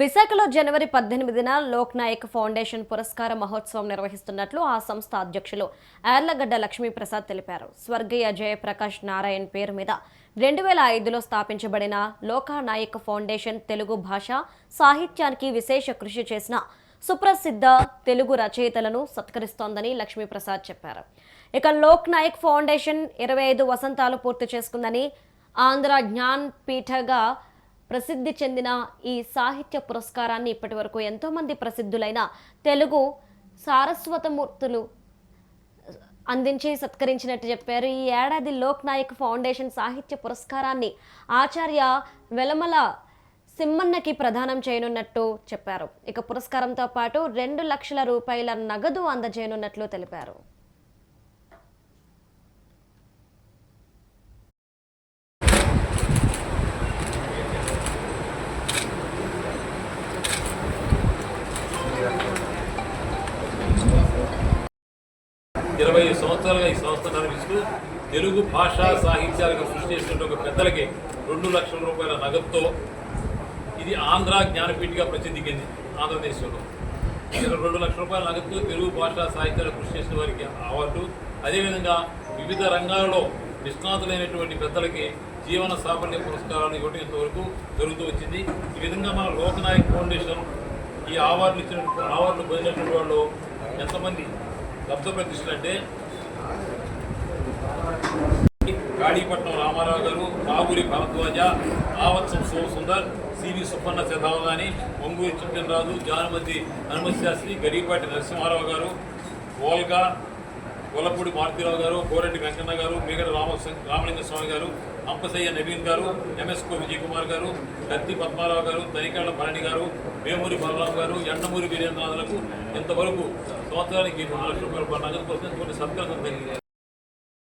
విశాఖలో జనవరి పద్దెనిమిదిన లోక్నాయక్ ఫౌండేషన్ పురస్కార మహోత్సవం నిర్వహిస్తున్నట్లు ఆ సంస్థ అధ్యక్షులు యార్లగడ్డ లక్ష్మీప్రసాద్ తెలిపారు. స్వర్గీయ జయప్రకాష్ నారాయణ్ పేరు మీద రెండు వేల ఐదులో స్థాపించబడిన లోకానాయక్ ఫౌండేషన్ తెలుగు భాష సాహిత్యానికి విశేష కృషి చేసిన సుప్రసిద్ధ తెలుగు రచయితలను సత్కరిస్తోందని లక్ష్మీప్రసాద్ చెప్పారు. ఇక లోక్నాయక్ ఫౌండేషన్ ఇరవై ఐదు వసంతాలు పూర్తి చేసుకుందని ఆంధ్ర జ్ఞాన్ పీఠగా ప్రసిద్ధి చెందిన ఈ సాహిత్య పురస్కారాన్ని ఇప్పటివరకు ఎంతోమంది ప్రసిద్ధులైన తెలుగు సారస్వతమూర్తులు అందించి సత్కరించినట్టు చెప్పారు. ఈ ఏడాది లోక్ నాయక్ ఫౌండేషన్ సాహిత్య పురస్కారాన్ని ఆచార్య వెలమల సిమ్మన్నకి ప్రదానం చేయనున్నట్టు చెప్పారు. ఇక పురస్కారంతో పాటు రెండు లక్షల రూపాయల నగదు అందజేయనున్నట్లు తెలిపారు. ఇరవై సంవత్సరాలుగా ఈ సంస్థ నడిపిస్తూ తెలుగు భాషా సాహిత్యాలకు కృషి చేసినటువంటి పెద్దలకి రెండు లక్షల రూపాయల నగదుతో ఇది ఆంధ్ర జ్ఞానపీఠిగా ప్రసిద్ధి చెందింది ఆంధ్రదేశంలో. ఇక్కడ రెండు లక్షల రూపాయల నగదుతో తెలుగు భాషా సాహిత్యాలకు కృషి చేసిన వారికి అవార్డు. అదేవిధంగా వివిధ రంగాలలో నిష్ణాతులైనటువంటి పెద్దలకి జీవన సాఫల్య పురస్కారాలు ఇవ్వడం ఇంతవరకు జరుగుతూ వచ్చింది. ఈ విధంగా మన లోకనాయక్ ఫౌండేషన్ ఈ అవార్డులు ఇచ్చిన అవార్డులు పొందినటువంటి వాళ్ళు ఎంతమంది? లబ్ధ ప్రతిష్ఠలు అంటే గాడిపట్నం రామారావు గారు బాబురి భరద్వాజ ఆవత్సం సుందర్ సివి సుబ్బన్న శతావగాని ఒంగూరి చిట్టనరాజు జానమతి హనుమతి శాస్త్రి గరీపాటి నరసింహారావు గారు ఓల్గా గొల్లపూడి మారుతిరావు గారు కోరెడ్డి వెంకన్న గారు మీగడ రామ రామలింగ స్వామి గారు అంపసయ్య నవీన్ గారు ఎంఎస్కో విజయ్ కుమార్ గారు కత్తి పద్మారావు గారు తనికాళ్ళ భరణి గారు వేమూరి బలరాం గారు ఎండమూరి వీరేంద్రనాథులకు ఇంతవరకు సంవత్సరానికి నాలుగు లక్షల రూపాయల నగదు కోసం కొన్ని సత్కారం జరిగింది